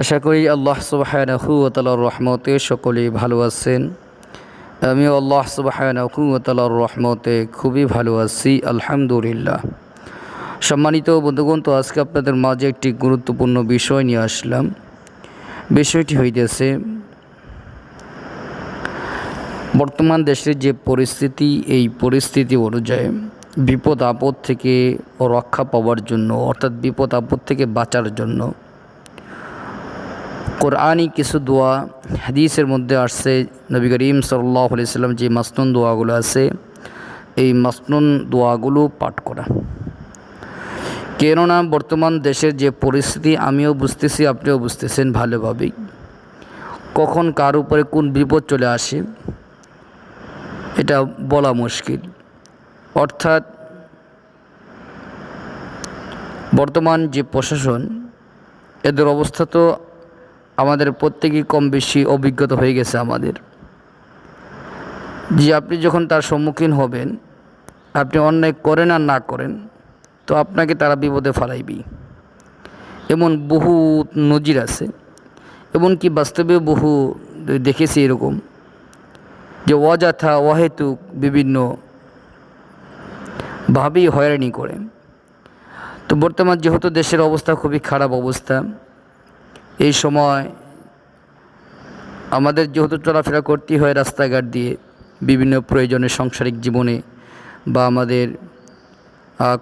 আশা করি আল্লাহ তাআলার রহমতে সকলেই ভালো আছেন। আমিও আল্লাহ ওয়া রহমতে খুবই ভালো আছি, আলহামদুলিল্লাহ। সম্মানিত বন্ধুগণ, তো আজকে আপনাদের মাঝে একটি গুরুত্বপূর্ণ বিষয় নিয়ে আসলাম। বিষয়টি হইতেছে, বর্তমান দেশের যে পরিস্থিতি, এই পরিস্থিতি অনুযায়ী বিপদ আপদ থেকে রক্ষা পাওয়ার জন্য, অর্থাৎ বিপদ আপদ থেকে বাঁচার জন্য কোরআনই কিছু দোয়া হাদিসের মধ্যে আসছে। নবী করিম সাল্লাহ সাল্লাম যে মাসনুন দোয়াগুলো আছে, এই মাসনুন দোয়াগুলো পাঠ করা। কেননা বর্তমান দেশের যে পরিস্থিতি, আমিও বুঝতেছি, আপনিও বুঝতেছেন ভালোভাবেই। কখন কার উপরে কোন বিপদ চলে আসে, এটা বলা মুশকিল। অর্থাৎ বর্তমান যে প্রশাসন, এদের অবস্থা তো আমাদের প্রত্যেকেই কম বেশি অভিজ্ঞতা হয়ে গেছে আমাদের। যে আপনি যখন তার সম্মুখীন হবেন, আপনি অন্যায় করেন আর না করেন, তো আপনাকে তারা বিপদে ফালাইবি এমন বহু নজির আছে, এমনকি বাস্তবে বহু দেখেছি এরকম, যে অযথা অহেতুক বিভিন্ন ভাবেই হয়রানি করে। তো বর্তমান যেহেতু দেশের অবস্থা খুবই খারাপ অবস্থা এই সময় আমাদের যেহেতু চলাফেরা করতেই হয় রাস্তাঘাট দিয়ে, বিভিন্ন প্রয়োজনে সাংসারিক জীবনে বা আমাদের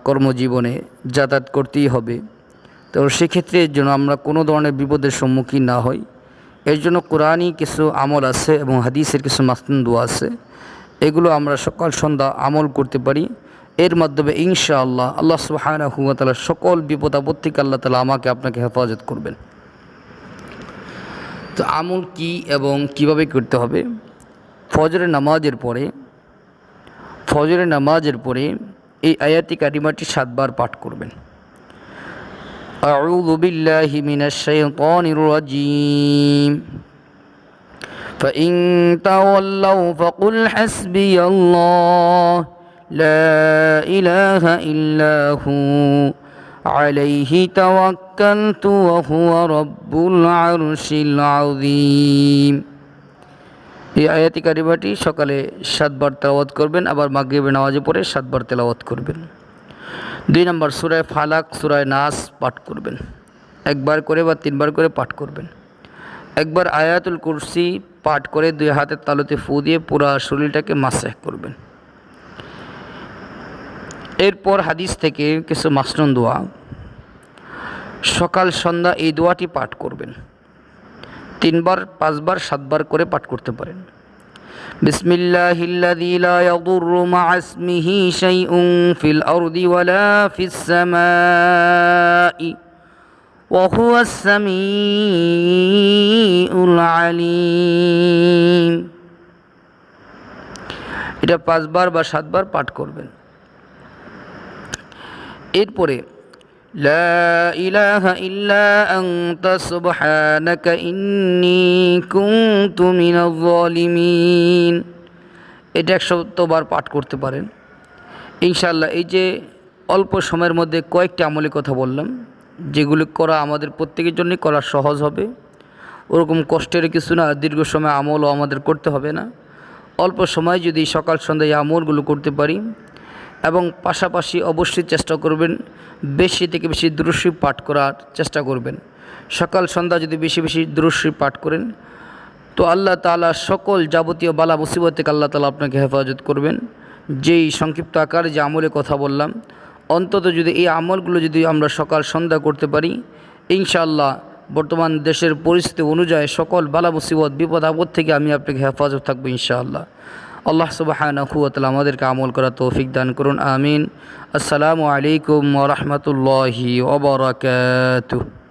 কর্মজীবনে যাতায়াত করতেই হবে। তো সেক্ষেত্রে জন্য আমরা কোনো ধরনের বিপদের সম্মুখীন না হই। এর জন্য কোরআনই কিছু আমল আছে এবং হাদিসের কিছু মাস্তুন আছে। এগুলো আমরা সকাল, সন্ধ্যা আমল করতে পারি। এর মাধ্যমে ইনশা আল্লাহ সুহায়না হুমতালা সকল বিপদ আপদ থেকে আল্লাহ তালা আমাকে আপনাকে হেফাজত করবেন। তো আমল কি এবং কিভাবে করতে হবে ফজরের নামাজের পরে ফজরের নামাজের পরে এই আয়াতি কারিমাটি সাতবার পাঠ করবেন أعوذ بالله من الشيطان الرجيم فإن تولوا فقل حسبي الله لا إله إلا هو عليه توكلت وهو رب العرش العظيم এই আয়াতি কারিমাটি সকালে সাতবার তেলাওয়াত করবেন আবার মাগরিবের নামাজে পড়ে সাতবার তেলাওয়াত করবেন দুই নম্বর সুরায় ফালাক সুরায় নাস পাঠ করবেন একবার করে বা তিনবার করে পাঠ করবেন একবার আয়াতুল কুরসি পাঠ করে দুই হাতের তালুতে ফু দিয়ে পুরা শরীরটাকে মাসেহ করবেন এরপর হাদিস থেকে কিছু মাসনুন দোয়া সকাল সন্ধ্যা এই দোয়াটি পাঠ করবেন তিনবার পাঁচবার সাতবার করে পাঠ করতে পারেন بسم الله الذي لا يضر مع اسمه شيء في الأرض ولا في السماء وهو السميع العليم এটা পাঁচবার বা সাতবার পাঠ করবেন এরপরে لا إله إلا أنت سبحانك إني كنت من الظالمين এটা একশতবার পাঠ করতে পারেন ইনশাল্লাহ এই যে অল্প সময়ের মধ্যে কয়েকটি আমলের কথা বললাম যেগুলি করা আমাদের প্রত্যেকের জন্যই করা সহজ হবে ওরকম কষ্টের কিছু না দীর্ঘ সময় আমলও আমাদের করতে হবে না অল্প সময় যদি সকাল সন্ধ্যায় আমলগুলো করতে পারি এবং পাশাপাশি অবশ্যই চেষ্টা করবেন বেশি থেকে বেশি দৃশ্যি পাঠ করার চেষ্টা করবেন। সকাল, সন্ধ্যা যদি বেশি বেশি দৃশ্যি পাঠ করেন, তো আল্লাহ তালা সকল যাবতীয় বালা মুসিবত থেকে আল্লাহ তালা আপনাকে হেফাজত করবেন। যেই সংক্ষিপ্ত আকারে যে আমলে কথা বললাম, অন্তত যদি এই আমলগুলো যদি আমরা সকাল, সন্ধ্যা করতে পারি, ইনশাআল্লাহ বর্তমান দেশের পরিস্থিতি অনুযায়ী সকল বালা মুসিবত, বিপদ, আপদ থেকে আমি আপনাকে হেফাজত থাকব ইনশাআল্লাহ। আল্লাহ সুবাহানহুয়াতালা আমাদেরকে আমল করা তৌফিক দান করুন আমিন। আসসালামু আলাইকুম ওরহমতুল্লাহি ওবরাকাতুহ